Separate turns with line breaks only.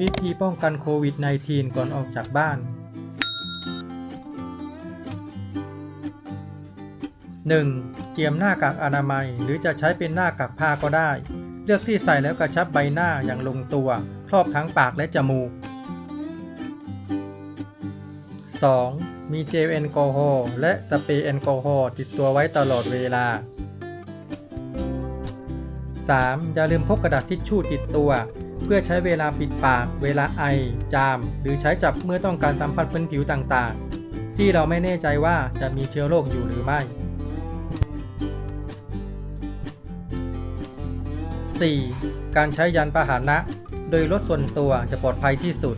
วิธีป้องกันโควิด -19 ก่อนออกจากบ้าน 1. เตรียมหน้ากากอนามัย หรือจะใช้เป็นหน้ากากผ้าก็ได้ เลือกที่ใส่แล้วกระชับใบหน้าอย่างลงตัว ครอบทั้งปากและจมูก 2. มีเจลแอลกอฮอล์และสเปรย์แอลกอฮอล์ติดตัวไว้ตลอดเวลา 3. อย่าลืมพกกระดาษทิชชู่ติดตัว เพื่อใช้เวลาปิดปาก เวลาไอ จาม หรือใช้จับเมื่อต้องการสัมผัสพื้นผิวต่างๆ ที่เราไม่แน่ใจว่าจะมีเชื้อโรคอยู่หรือไม่ 4. การใช้ยานพาหนะ โดยรถส่วนตัวจะปลอดภัยที่สุด